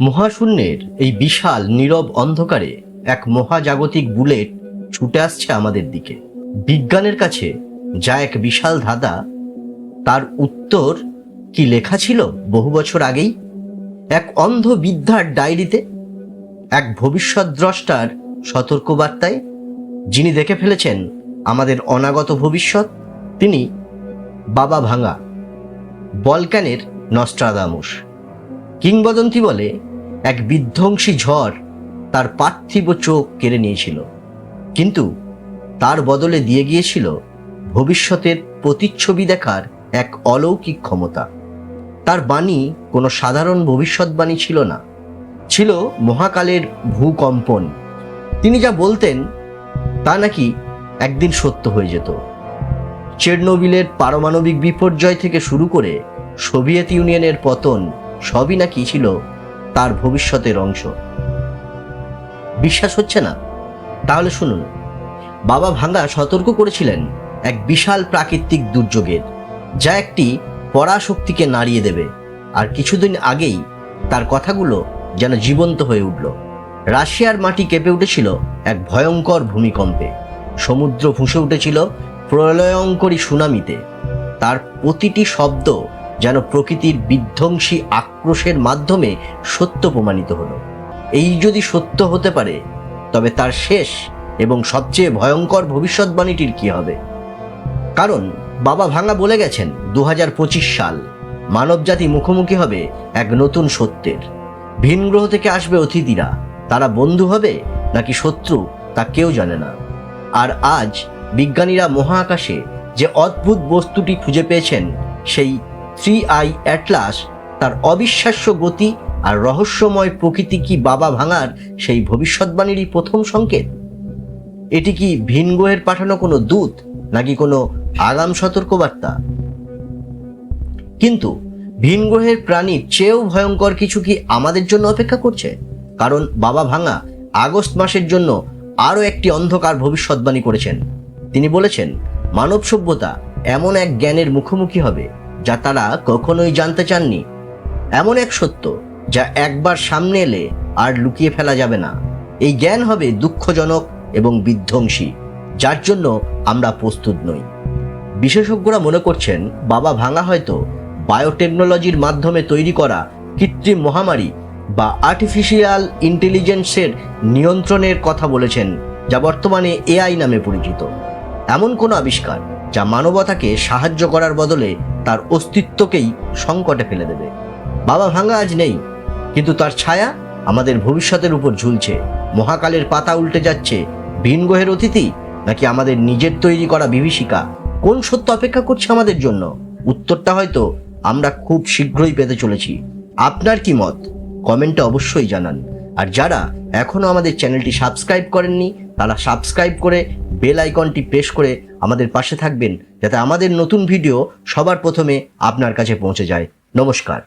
মহাশূন্যের এই বিশাল নীরব অন্ধকারে এক মহাজাগতিক বুলেট ছুটে আসছে আমাদের দিকে। বিজ্ঞানের কাছে যা এক বিশাল ধাঁধা, তার উত্তর কি লেখা ছিল বহু বছর আগেই? এক অন্ধ বিদ্যার ডায়েরিতে, এক ভবিষ্যৎ দ্রষ্টার সতর্কবার্তায়, যিনি দেখে ফেলেছেন আমাদের অনাগত ভবিষ্যৎ, তিনি বাবা ভাঙা বলকানের নস্ট্রাদামুস। কিংবদন্তি বলে এক বিধ্বংসী ঝড় তার পার্থিব চোখ কেড়ে নিয়েছিল। কিন্তু তার বদলে দিয়ে গিয়েছিল ভবিষ্যতের প্রতিচ্ছবি দেখার এক অলৌকিক ক্ষমতা। তার বাণী কোনো সাধারণ ভবিষ্যৎবাণী ছিল না। ছিল মহাকালের ভূকম্পন। তিনি যা বলতেন তা নাকি একদিন সত্য হয়ে যেত। চেরনোবিলের পারমাণবিক বিপর্যয় থেকে শুরু করে সোভিয়েত ইউনিয়নের পতন সবই নাকি ছিল তার ভবিষ্যতের অংশ। বিশ্বাস হচ্ছে না? তাহলে শুনুন, বাবা ভাঙ্গা সতর্ক করেছিলেন এক বিশাল প্রাকৃতিক দুর্যোগের, যা একটি পরাশক্তিকে নাড়িয়ে দেবে, আর কিছুদিন আগেই তার কথাগুলো যেন জীবন্ত হয়ে উঠল। রাশিয়ার মাটি কেঁপে উঠেছিল এক ভয়ঙ্কর ভূমিকম্পে। সমুদ্র ফুঁসে উঠেছিল প্রলয়ঙ্করী সুনামিতে। তার প্রতিটি শব্দ যেন প্রকৃতির বিধ্বংসী আক্রোশের মাধ্যমে সত্য প্রমাণিত হলো। এই যদি সত্য হতে পারে, তবে তার শেষ এবং সবচেয়ে ভয়ঙ্কর ভবিষ্যৎবাণীটির কি হবে? কারণ বাবা ভাঙা বলে গেছেন, দুহাজার পঁচিশ সাল মানবজাতি মুখোমুখি হবে এক নতুন সত্যের। ভিন গ্রহ থেকে আসবে অতিথিরা, তারা বন্ধু হবে নাকি শত্রু, তা কেউ জানে না। আর আজ বিজ্ঞানীরা মহাকাশে যে অদ্ভুত বস্তুটি খুঁজে পেয়েছেন, সেই থ্রি আই অ্যাটলাস, তার অবিশ্বাস্য গতি আর রহস্যময় প্রকৃতি কি বাবা ভাঙার সেই ভবিষ্যৎবাণীরই প্রথম সংকেত? এটি কি ভিন গ্রহের পাঠানো কোনো দূত নাকি কোনো আগাম সতর্কবার্তা? কিন্তু ভিন গ্রহের প্রাণীর চেয়েও ভয়ঙ্কর কিছু কি আমাদের জন্য অপেক্ষা করছে? কারণ বাবা ভাঙা আগস্ট মাসের জন্য আরও একটি অন্ধকার ভবিষ্যৎবাণী করেছেন। তিনি বলেছেন, মানব সভ্যতা এমন এক জ্ঞানের মুখোমুখি হবে। যা তারা কখনোই জানতে চাননি। এমন এক সত্য যা একবার সামনে এলে আর লুকিয়ে ফেলা যাবে না। এই জ্ঞান হবে দুঃখজনক এবং বিধ্বংসী, যার জন্য আমরা প্রস্তুত নই। বিশেষজ্ঞরা মনে করছেন, বাবা ভাঙা হয়তো বায়োটেকনোলজির মাধ্যমে তৈরি করা কৃত্রিম মহামারী বা আর্টিফিশিয়াল ইন্টেলিজেন্সের নিয়ন্ত্রণের কথা বলেছেন, যা বর্তমানে এআই নামে পরিচিত। এমন কোনো আবিষ্কার যা মানবতাকে সাহায্য করার বদলে তার অস্তিত্বকেই সংকটে ফেলে দেবে। বাবা ভাঙা আজ নেই, কিন্তু তার ছায়া আমাদের ভবিষ্যতের উপর ঝুলছে। মহাকালের পাতা উল্টে যাচ্ছে। ভিন গ্রহের অতিথি নাকি আমাদের নিজের তৈরি করা বিভীষিকা? কোন সত্য অপেক্ষা করছে আমাদের জন্য? উত্তরটা হয়তো আমরা খুব শীঘ্রই পেতে চলেছি। আপনার কি মত? কমেন্টে অবশ্যই জানান। আর যারা এখনও আমাদের চ্যানেলটি সাবস্ক্রাইব করেননি, তারা সাবস্ক্রাইব করে বেল আইকনটি প্রেস করে আমাদের পাশে থাকবেন যাতে আমাদের নতুন ভিডিও সবার প্রথমে আপনার কাছে পৌঁছে যায়। নমস্কার।